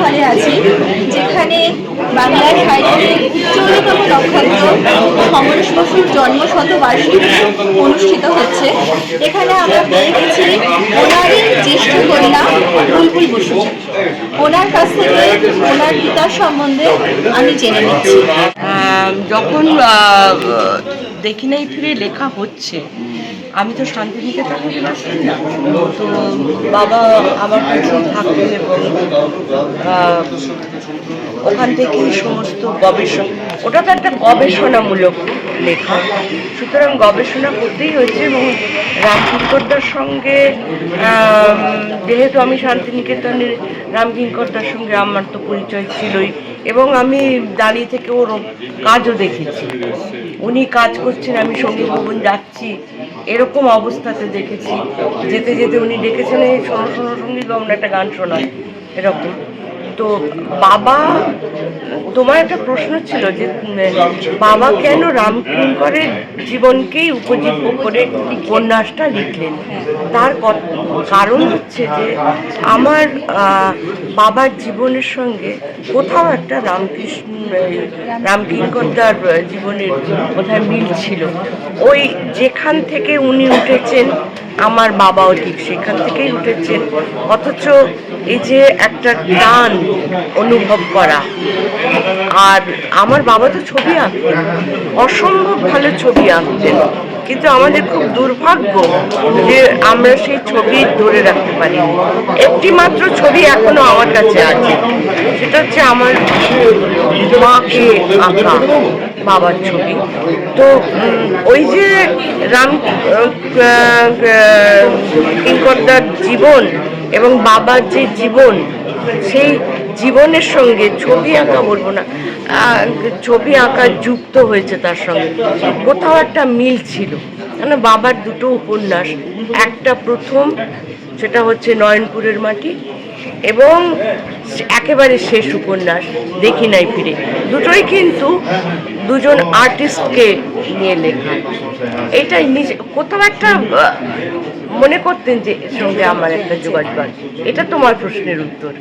সালে আছি, যেখানে বাংলার সাহিত্যের চল্লিশতম নক্ষত্র সমরেশ বসুর জন্ম শতবার্ষিকী অনুষ্ঠিত হচ্ছে। এখানে আমরা পেয়ে গেছি ওনারই জ্যেষ্ঠ কন্যা বুলবুল বসু ওনার কাছ থেকে ওনার পিতার সম্বন্ধে আমি জেনে নিচ্ছি। যখন দেখি নাই ফিরে লেখা হচ্ছে, আমি তো শান্তিনিকেতনে না, তো বাবা আমার কাছে থাকতেন ওখান থেকেই সমস্ত গবেষণা, ওটা তো একটা গবেষণামূলক লেখা সুতরাং গবেষণা করতেই হয়েছে এবং রামকিঙ্করদার সঙ্গে যেহেতু আমি শান্তিনিকেতনের রামকিঙ্করদার সঙ্গে আমার তো পরিচয় ছিলই এবং আমি দাঁড়িয়ে থেকে ওর কাজও দেখেছি। উনি কাজ করছেন, আমি সংগীত ভবন যাচ্ছি, এরকম অবস্থাতে দেখেছি। যেতে যেতে উনি ডেকেছেন, এই শোনো শোনো, সংগীত ভবন একটা গান শোনায়, এরকম। তো বাবা, তোমার একটা প্রশ্ন ছিল যে, বাবা কেন রামকিঙ্করের জীবনকেই উপজীব্য করে উপন্যাসটা লিখলেন? তার কারণ হচ্ছে যে, আমার বাবার জীবনের সঙ্গে কোথাও একটা রামকৃষ্ণ রামকিঙ্করদার জীবনের কোথায় মিল ছিল। ওই যেখান থেকে উনি উঠেছেন আমার বাবাও ঠিক সেখান থেকেই উঠেছেন অথচ এই যে একটা টান অনুভব করা। আর আমার বাবা তো ছবি আঁকতেন, অসম্ভব ভালো ছবি আঁকতেন। কিন্তু আমাদের খুব দুর্ভাগ্য যে আমরা সেই ছবি ধরে রাখতে পারি একটি মাত্র ছবি এখনও আমার কাছে আছে। সেটা হচ্ছে আমার মাকে আঁকা। বাবার ছবি। তো ওই যে রাম কিঙ্করদার জীবন এবং বাবার যে জীবন, সেই জীবনের সঙ্গে ছবি আঁকা বলব না ছবি আঁকা যুক্ত হয়েছে তার সঙ্গে। কোথাও একটা মিল ছিল। কেন বাবার দুটো উপন্যাস, একটা প্রথম সেটা হচ্ছে নয়নপুরের মাটি এবং একেবারে শেষ উপন্যাস, দেখি নাই ফিরে। দুটোই কিন্তু দুজন আর্টিস্টকে নিয়ে লেখা। এটাই নিজে, কোথাও একটা মনে করতেন যে এর সঙ্গে আমার একটা যোগাযোগ এটা তোমার প্রশ্নের উত্তর।